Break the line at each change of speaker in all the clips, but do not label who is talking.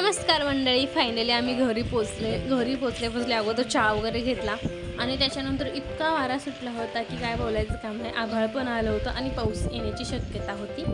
नमस्कार मंडळी फायनली आम्ही घरी पोचले घरी पोचले पोचले अगोदर चहा वगैरे घेतला. आणि त्याच्यानंतर इतका वारा सुटला होता की काय बोलायचं काम नाही. आभाळ पण आलं होतं आणि पाऊस येण्याची शक्यता होती.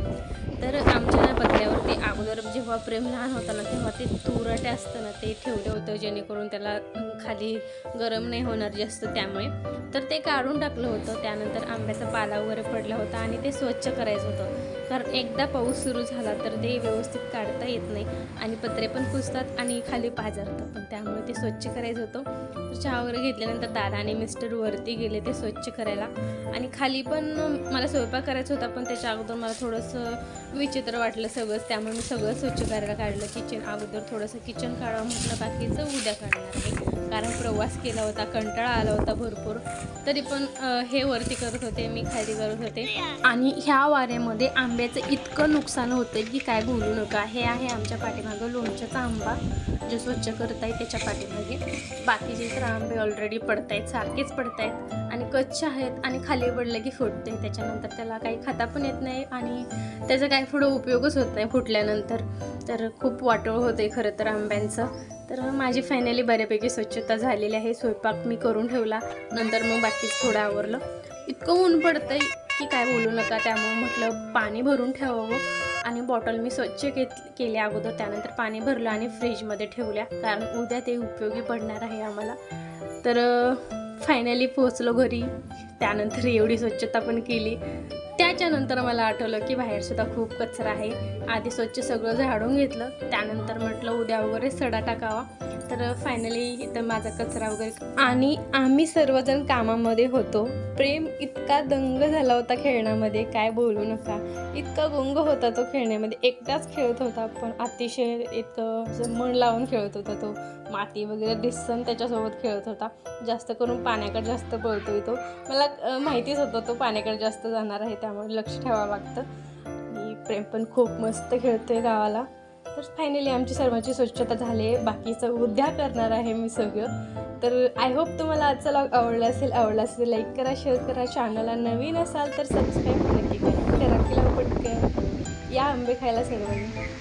तर आमच्या ना अगोदर जेव्हा प्रेम लहान होता ना तेव्हा ते तुरटे असतं ना ते ठेवलं होतं जेणेकरून त्याला खाली गरम नाही होणार जास्त त्यामुळे. तर ते काढून टाकलं होतं. त्यानंतर आंब्याचा पाला वगैरे पडला होता आणि ते स्वच्छ करायचं होतं. कारण एकदा पाऊस सुरू झाला तर ते व्यवस्थित काढता येत नाही आणि पत्रे पण कुसतात आणि खाली पाझरतात पण त्यामुळे ते स्वच्छ करायचं होतं. तर चहा वगैरे घेतल्यानंतर दादा आणि मिस्टर वरती गेले ते स्वच्छ करायला. आणि खाली पण मला स्वयंपाक करायचा होता पण त्याच्या अगोदर मला थोडंसं विचित्र वाटलं सगळंच. त्यामुळे मी सगळं स्वच्छ करायला काढलं किचन अगोदर थोडंसं किचन काढावं म्हटलं बाकीचं उद्या काढणार आहे. कारण प्रवास केला होता कंटाळा आला होता भरपूर. तरी पण हे वरती करत होते मी खाली करत होते. आणि ह्या वाऱ्यामध्ये आंब्याचं इतकं नुकसान होतं की काय बोलू नका. हे आहे आमच्या पाठीमागं लोणच्याचा आंबा. जे स्वच्छ करत आहे त्याच्या पाठीमागे. बाकीचे तर आंबे ऑलरेडी पडत आहेत सारखेच पडत आहेत आणि कच्छ आहेत आणि खाली पडलं की फुटते त्याच्यानंतर त्याला काही खाता पण येत नाही आणि त्याचा काही पुढं उपयोगच होत नाही फुटल्यानंतर. तर खूप वाटोळ होते खरं तर आंब्यांचं. तर माझी फायनली बऱ्यापैकी स्वच्छता झालेली आहे. स्वयंपाक मी करून ठेवला. नंतर मग बाकीच थोडं आवरलं. इतकं ऊन पडतंय की काय बोलू नका. त्यामुळे म्हटलं पाणी भरून ठेवावं. आणि बॉटल मी स्वच्छ घेत केल्या अगोदर. त्यानंतर पाणी भरलं आणि फ्रीजमध्ये ठेवल्या. कारण उद्या ते उपयोगी पडणार आहे आम्हाला. तर फायनली पोचलो घरी. त्यानंतर एवढी स्वच्छता पण केली. त्याच्यानंतर मला आठवलं की बाहेरसुद्धा खूप कचरा आहे. आधी स्वच्छ सगळं झाडून घेतलं. त्यानंतर म्हटलं उद्या वगैरे सडा टाकावा. तर फायनली इथं माझा कचरा वगैरे आणि आम्ही सर्वजण कामामध्ये होतो. प्रेम इतका दंग झाला होता खेळण्यामध्ये काय बोलू नका. इतका गुंग होता तो खेळण्यामध्ये. एकटाच खेळत होता पण अतिशय इतकं मन लावून खेळत होता तो. माती वगैरे दिसन त्याच्यासोबत खेळत होता. जास्त करून पाण्याकडे जास्त पळतोय तो. मला माहितीच होतं तो पाण्याकडे जास्त जाणार आहे त्यामुळे लक्ष ठेवावं लागतं. आणि प्रेम पण खूप मस्त खेळतोय गावाला. तर फायनली आमची सर्वांची स्वच्छता झाली आहे. बाकीचं उद्या करणार आहे मी सगळं. तर आय होप तुम्हाला आजचा लॉग आवडला असेल आवडला असेल लाईक करा शेअर करा. चॅनलला नवीन असाल तर सबस्क्राईब नक्की करा. की केला पटकन. या आंबे खायला सर्वांनी.